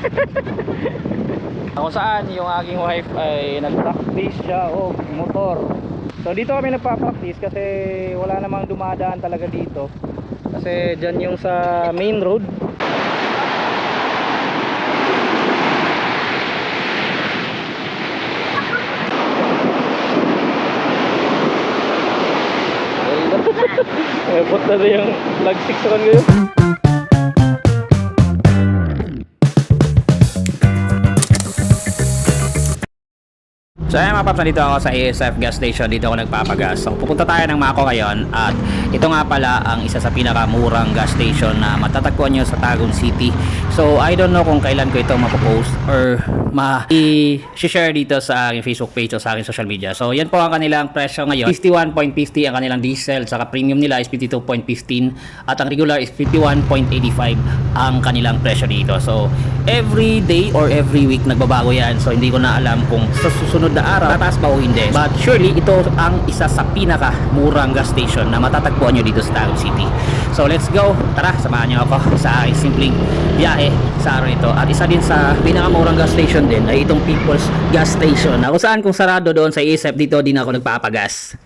Ako saan yung aking wife ay nag-practice siya o motor. So dito kami nagpa-practice kasi wala namang dumadaan talaga dito. Kasi dyan yung sa main road. Ay, punta na yung flag 6 ron ngayon. So ayun mga paps, nandito ako sa ASF gas station, dito ako nagpapagas. So pupunta tayo ng Mako ngayon at ito nga pala ang isa sa pinakamurang gas station na matatagpuan nyo sa Tagum City. So I don't know kung kailan ko ito mapopost or ma-share dito sa aking Facebook page o sa aking social media. So yan po ang kanilang presyo ngayon. 51.50 ang kanilang diesel, saka premium nila is 52.15 at ang regular is 51.85 ang kanilang presyo dito. So every day or every week nagbabago yan. So hindi ko na alam kung sa susunod na araw tataas ba o hindi. But surely ito ang isa sa pinaka murang gas station na matatagpuan nyo dito sa Tagum City. So let's go. Tara, samahan nyo ako sa simpleng biyahe sa araw ito. At isa din sa pinakamurang gas station din ay itong People's Gas Station. Na kung saan kung sarado doon sa ISF dito din ako nagpapagas.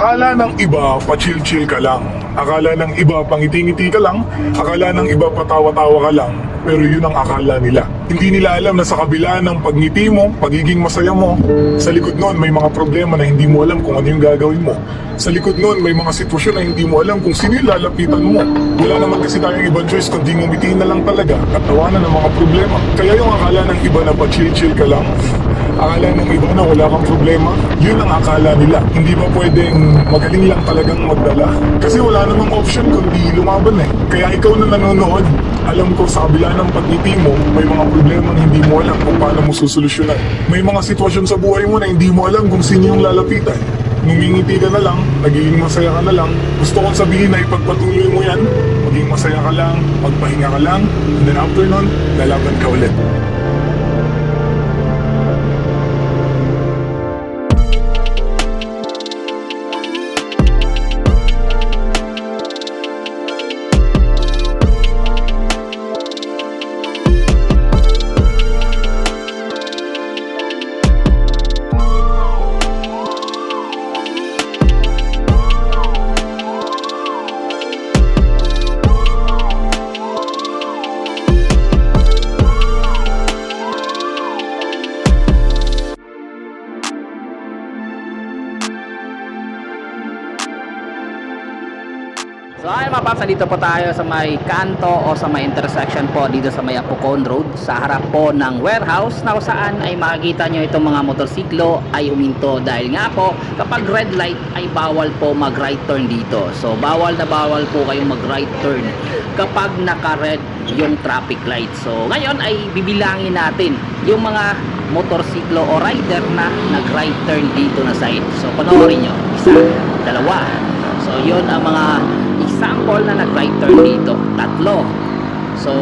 Akala ng iba, pa-chill-chill ka lang. Akala ng iba, pangiti-ngiti ka lang. Akala ng iba, patawa-tawa ka lang. Pero yun ang akala nila. Hindi nila alam na sa kabila ng pagngiti mo, pagiging masaya mo, sa likod nun may mga problema na hindi mo alam kung ano yung gagawin mo. Sa likod nun may mga sitwasyon na hindi mo alam kung sino yung lalapitan mo. Wala naman kasi tayong ibang choice kundi ngumiti na lang talaga at tawanan ng mga problema. Kaya yung akala ng iba na pa-chill-chill ka lang, akala ng iba na wala kang problema, yun ang akala nila. Hindi ba pwedeng magaling lang talagang magdala? Kasi wala namang option kundi lumaban eh. Kaya ikaw na nanonood, alam ko sa kabila ng pagngiti mo, may mga problema na hindi mo alam kung paano mo susolusyonan. May mga sitwasyon sa buhay mo na hindi mo alam kung sino yung lalapitan. Ngumingiti ka na lang, nagiging masaya ka na lang. Gusto kong sabihin na ipagpatuloy mo yan, maging masaya ka lang, magpahinga ka lang, and then after nun, lalaban ka ulit. Paps, nandito po tayo sa may kanto o sa may intersection po dito sa may Apocon Road sa harap po ng warehouse na saan ay makikita nyo itong mga motorsiklo ay huminto dahil nga po kapag red light ay bawal po mag right turn dito. So bawal na bawal po kayong mag right turn kapag naka red yung traffic light. So ngayon ay bibilangin natin yung mga motorsiklo o rider na nag right turn dito na side. So panoorin nyo. Isa, dalawa. So yun ang mga example na nag-right turn dito. Tatlo. So,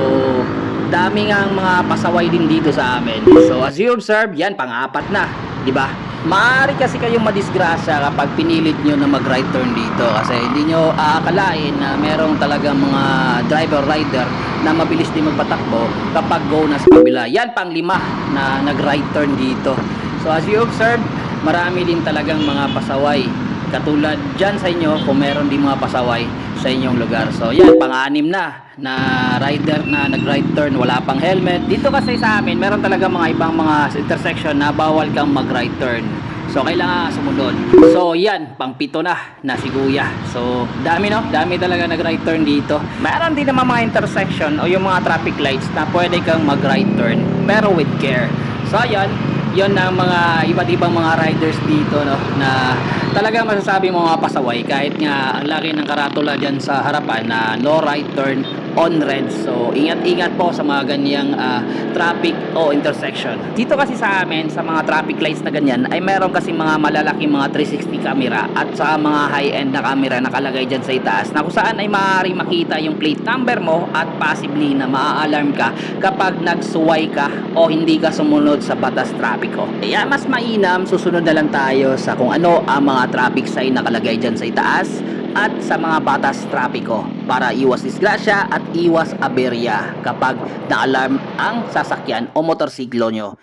dami nga mga pasaway din dito sa amin. So, as you observe, yan, pang-apat na. ba? Maaari kasi kayong madisgrasya kapag pinilit nyo na mag-right turn dito kasi hindi nyo aakalain na merong talagang mga driver rider na mabilis din magpatakbo kapag go na sa kabila. Yan pang lima na nag-right turn dito. So as you observe, marami din talagang mga pasaway katulad dyan sa inyo kung meron din mga pasaway sa inyong lugar. So yan pang-anim na na rider na nag-right turn wala pang helmet. Dito kasi sa amin meron talaga mga ibang mga intersection na bawal kang mag-right turn. So kailangan sumunod. So yan pang pito na na si Kuya. So dami no? Dami talaga nag-right turn dito. Meron din naman mga intersection o yung mga traffic lights na pwede kang mag-right turn pero with care. So yan yon ang mga iba't ibang mga riders dito no? Na talagang masasabi mo mga pasaway kahit nga ang laki ng karatula dyan sa harapan na no right turn on red. So ingat-ingat po sa mga ganyang ah, traffic o intersection. Dito kasi sa amin sa mga traffic lights na ganyan ay meron kasi mga malalaking mga 360 camera at sa mga high-end na camera nakalagay dyan sa itaas na kung saan ay maaari makita yung plate number mo at possibly na maa-alarm ka kapag nagsuway ka o hindi ka sumunod sa batas trapiko. Kaya mas mainam, susunod na lang tayo sa kung ano ang mga traffic sign nakalagay dyan sa itaas at sa mga batas trapiko para iwas disgrasya at iwas aberya kapag na-alarm ang sasakyan o motorsiklo nyo.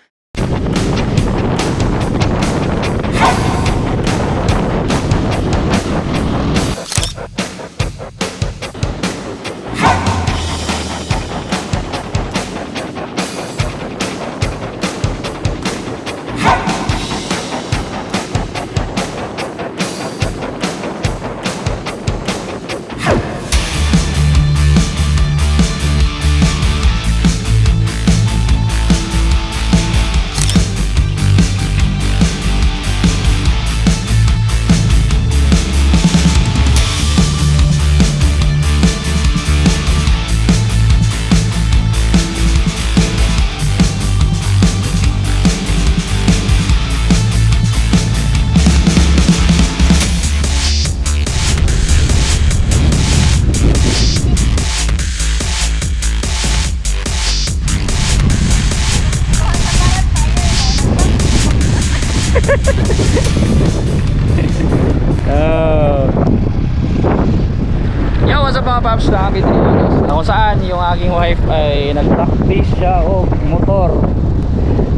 Ay nag-practice siya o motor.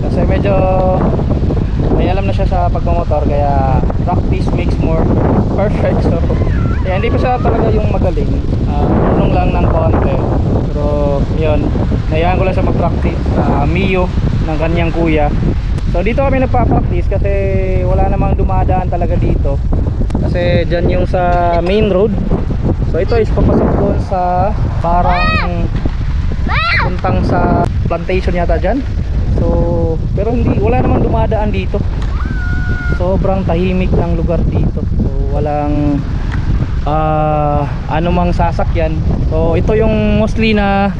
Kasi medyo may alam na siya sa pagmamotor kaya practice makes more perfect. So, kaya hindi pa siya talaga yung magaling. Uh, tulong lang ng konti. Pero yun, nayaan ko lang siya mag-practice. Uh, Mio ng kanyang kuya. So dito kami nagpa-practice kasi wala namang dumadaan talaga dito. Kasi dyan yung sa main road. So ito is papasok doon sa parang puntang sa plantation yata dyan. So pero hindi wala namang dumadaan dito. Sobrang tahimik ng lugar dito. So walang ah anumang sasakyan. So ito yung mostly na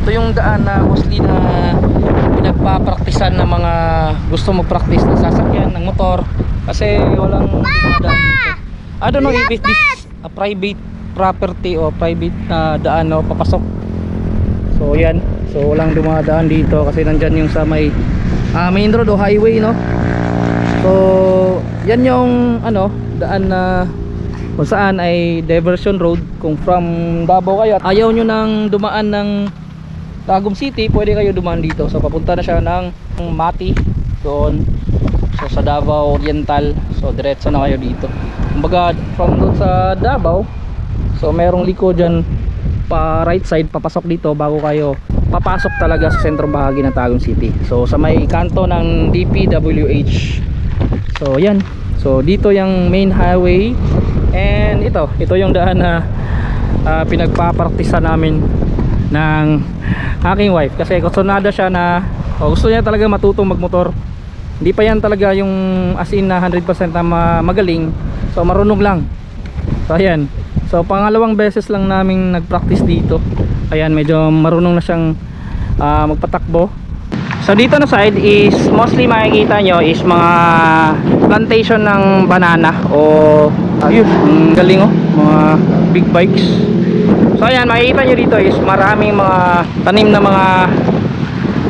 ito yung daan na mostly na pinagpapraktisan ng mga gusto mag-practice ng sasakyan, ng motor kasi walang dumadaan dito. I don't know if it is a private property o private na daan no, papasok. So yan, so walang dumadaan dito kasi nandyan yung sa may ah, main road o highway no. So yan yung ano, daan na kung saan ay diversion road kung from Davao kayo at ayaw nyo nang dumaan ng Tagum City, pwede kayo dumaan dito. So papunta na siya ng Mati doon. So sa Davao Oriental. So diretso na kayo dito. Kumbaga from doon sa Davao, so merong liko diyan pa right side papasok dito bago kayo papasok talaga sa sentrong bahagi ng Tagum City. So sa may kanto ng DPWH. So yan. So dito yung main highway and ito, ito yung daan na uh, pinagpapartisa namin ng aking wife kasi kusonada siya na o gusto niya talaga matutong magmotor hindi pa yan talaga yung as in na 100% na ma- magaling so marunong lang so ayan so pangalawang beses lang naming nag-practice dito ayan medyo marunong na siyang ah, magpatakbo so dito na side is mostly makikita nyo is mga plantation ng banana o ayun ang galing oh mga big bikes So ayan, makikita nyo dito is maraming mga tanim na mga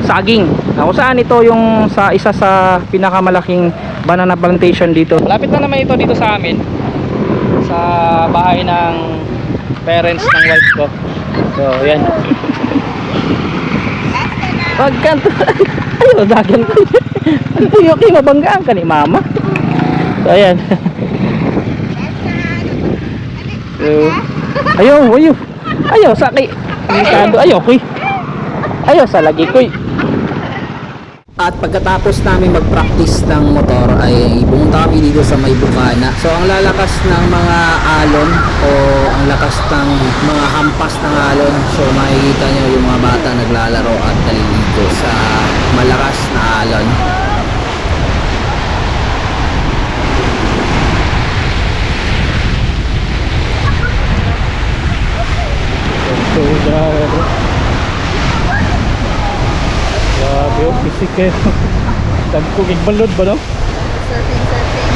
saging. Kung saan ito yung sa isa sa pinakamalaking banana plantation dito. Malapit na naman ito dito sa amin. Sa bahay ng parents ng wife ko. So, ayan. Pagkanto. Ayaw, dagan ko. Ang tuyo kayo, mabanggaan ka ni mama. So, ayan. So, ayaw, ayaw. Ayaw, sa kay. Delikado, ayaw, kuy. Ayaw, sa lagi, kuy. At pagkatapos namin mag-practice ng motor ay pumunta kami dito sa may. So ang lalakas ng mga alon o ang lakas ng mga hampas ng alon. So makikita nyo yung mga bata naglalaro at naliligo sa malakas na alon. So, grabe. Pisik eh. Dagkong igbalod ba, no? Surfing, surfing.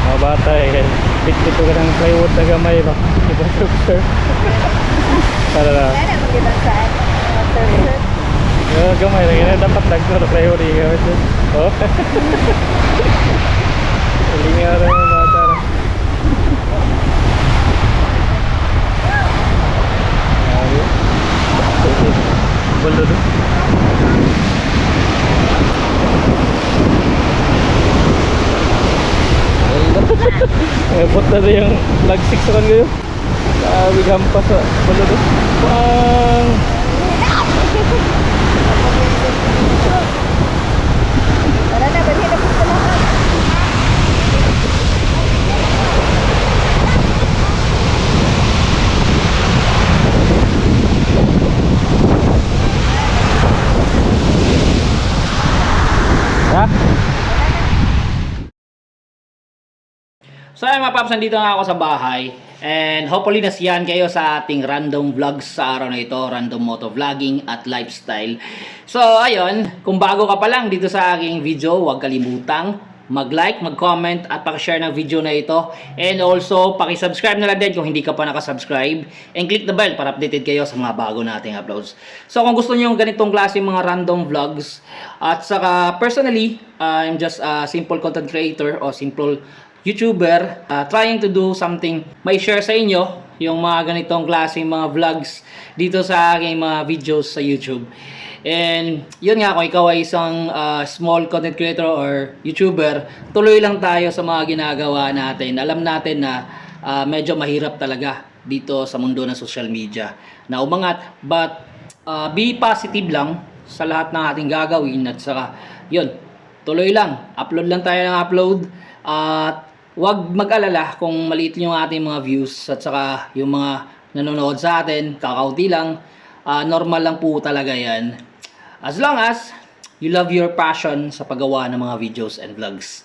Mga bata eh. Bit-bit ko ka ng plywood gamay ba? Iba sir. Para na. Kaya na maganda sa ano, uh. Yung gamay na ganyan. Dapat nagto na kayo rin. Oh. Hilinga rin yung bata. Balo doon. Eh, punta na yung lag 6 ron kayo. Sabi gampas sa balo doon. Pang! Tara na, bali na po sa lahat. Ha? So ayun mga paps, nandito nga ako sa bahay. And hopefully nasiyan kayo sa ating random vlogs sa araw na ito. Random moto vlogging at lifestyle. So ayun, kung bago ka pa lang dito sa aking video, huwag kalimutang mag-like, mag-comment at pakishare ng video na ito. And also, pakisubscribe na lang din kung hindi ka pa nakasubscribe. And click the bell para updated kayo sa mga bago nating uploads. So kung gusto niyo yung ganitong klase mga random vlogs at saka personally, I'm just a simple content creator o simple YouTuber uh, trying to do something may share sa inyo yung mga ganitong klaseng mga vlogs dito sa aking mga videos sa YouTube. And yun nga kung ikaw ay isang uh, small content creator or YouTuber, tuloy lang tayo sa mga ginagawa natin. Alam natin na uh, medyo mahirap talaga dito sa mundo ng social media na umangat but uh, be positive lang sa lahat ng ating gagawin at saka yun tuloy lang upload lang tayo ng upload at wag mag-alala kung maliit yung ating mga views at saka yung mga nanonood sa atin kakaunti lang Ah, normal lang po talaga yan as long as you love your passion sa paggawa ng mga videos and vlogs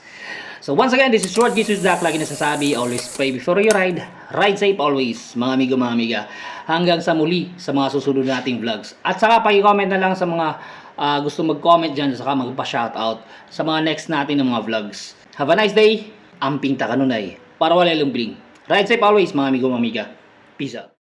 So once again, this is Short with Zach. Lagi nasasabi, always pray before you ride. Ride safe always, mga amigo, mga amiga. Hanggang sa muli sa mga susunod nating vlogs. At saka pag-comment na lang sa mga ah, gusto mag-comment dyan, saka magpa-shoutout sa mga next natin ng mga vlogs. Have a nice day. Amping takanunay. Para wala lumbling. Ride safe always, mga amigo, mga amiga. Peace out.